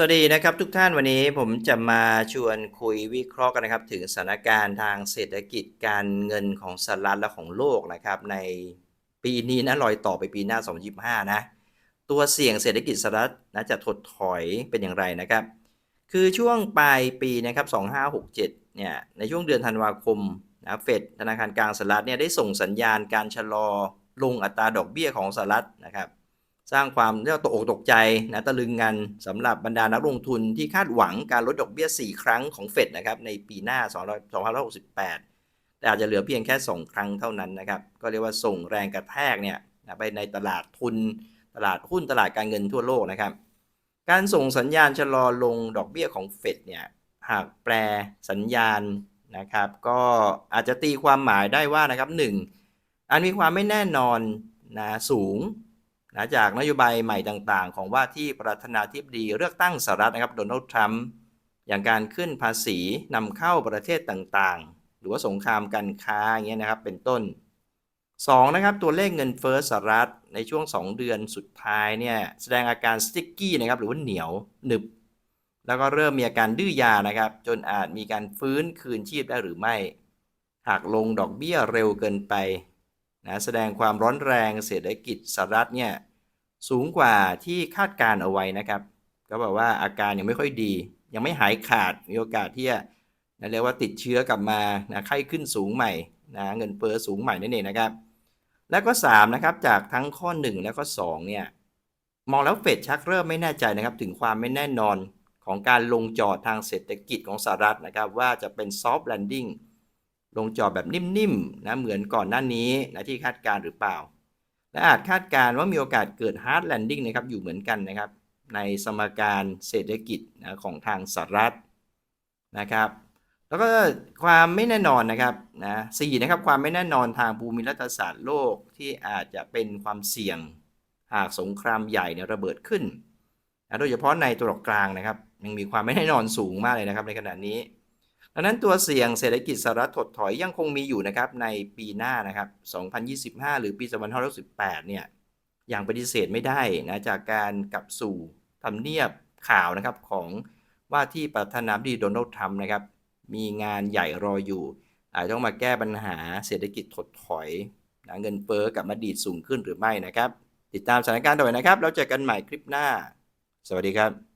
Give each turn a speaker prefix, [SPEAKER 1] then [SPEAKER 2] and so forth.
[SPEAKER 1] สวัสดีนะครับทุกท่านวันนี้ผมจะมาชวนคุยวิเคราะห์กันนะครับ ถึงสถานการณ์ทางเศรษฐกิจการเงินของสหรัฐและของโลกนะครับในปีนี้นะลอยต่อไปปีหน้า 2025 นะ ตัวเสี่ยงเศรษฐกิจสหรัฐนะจะถดถอยเป็นอย่างไรนะครับ คือช่วงปลายปีนะครับ 2567 เนี่ยในช่วงเดือนธันวาคมนะเฟดธนาคารกลางสหรัฐเนี่ยได้ส่งสัญญาณการชะลอลงอัตราดอกเบี้ยของสหรัฐนะครับ สร้างความเรียกว่าตกอกตกใจนะตะลึงงันสำหรับบรรดานักลงทุนที่คาดหวังการลดดอกเบี้ย 4 ครั้งของเฟดนะครับในปีหน้า 2568 แต่อาจจะเหลือเพียงแค่ 2 ครั้งเท่านั้นนะครับ ก็เรียกว่าส่งแรงกระแทกเนี่ยนะไปในตลาดทุน ตลาดหุ้นตลาดการเงินทั่วโลกนะครับ การส่งสัญญาณชะลอลงดอกเบี้ยของเฟดเนี่ยหากแปลสัญญาณนะครับก็อาจจะตีความหมายได้ว่านะครับหนึ่งอันมีความไม่แน่นอนนะสูง นะจากนโยบายใหม่ต่างๆ ของว่าที่ประธานาธิบดีเลือกตั้งสหรัฐนะครับโดนัลด์ทรัมป์อย่างการขึ้นภาษีนำเข้าประเทศต่างๆ หรือว่าสงครามการค้าอย่างเงี้ยนะครับเป็นต้น 2. นะครับตัวเลขเงินเฟ้อสหรัฐในช่วง 2 เดือนสุดท้ายเนี่ยแสดงอาการสติ๊กกี้นะครับหรือว่าเหนียวหนึบ แล้วก็เริ่มมีอาการดื้อยานะครับจนอาจมีการฟื้นคืนชีพได้หรือไม่ หากลงดอกเบี้ยเร็วเกินไปนะแสดงความร้อนแรงเศรษฐกิจสหรัฐเนี่ย สูงกว่าที่คาดการเอาไว้นะครับ ก็บอกว่าอาการยังไม่ค่อยดี ยังไม่หายขาดมีโอกาสที่จะนะเรียกว่าติดเชื้อกลับมานะไข้ขึ้นสูงใหม่นะเงินเฟ้อสูงใหม่นั่นเองนะครับ แล้วก็3นะครับจากทั้งข้อ 1 แล้วก็2เนี่ยมองแล้วเฟดชักเริ่มไม่แน่ใจนะครับ ถึงความไม่แน่นอนของการลงจอดทางเศรษฐกิจของสหรัฐนะครับ ว่าจะเป็นซอฟต์แลนดิ้งลงจอดแบบนิ่มๆนะเหมือนก่อนหน้านี้นะที่คาดการหรือเปล่า และอาจคาดการณ์ว่ามีโอกาสเกิด hard landing นะครับอยู่เหมือนกันนะครับ ในสมการเศรษฐกิจนะของทางสหรัฐนะครับแล้วก็ความไม่แน่นอนนะครับนะสี่นะครับความไม่แน่นอนทางภูมิรัฐศาสตร์โลกที่อาจจะเป็นความเสี่ยงหากสงครามใหญ่เนี่ยระเบิดขึ้นนะโดยเฉพาะในตัวกกลางนะครับยังมีความไม่แน่นอนสูงมากเลยนะครับในขณะนี้ ดังนั้นตัวเสี่ยงเศรษฐกิจสหรัฐถดถอยยังคงมีอยู่นะครับในปีหน้านะครับ 2025 หรือปี2518 เนี่ย อย่างปฏิเสธไม่ได้นะจากการกลับสู่ทำเนียบข่าวนะครับของว่าที่ประธานาธิบดีโดนัลด์ทรัมป์นะครับ มีงานใหญ่รออยู่ อาจจะต้องมาแก้ปัญหาเศรษฐกิจถดถอยนะเงินเฟ้อกับมาดีดสูงขึ้นหรือไม่นะครับ ติดตามสถานการณ์ต่อไปนะครับ แล้วเจอกันใหม่คลิปหน้า สวัสดีครับ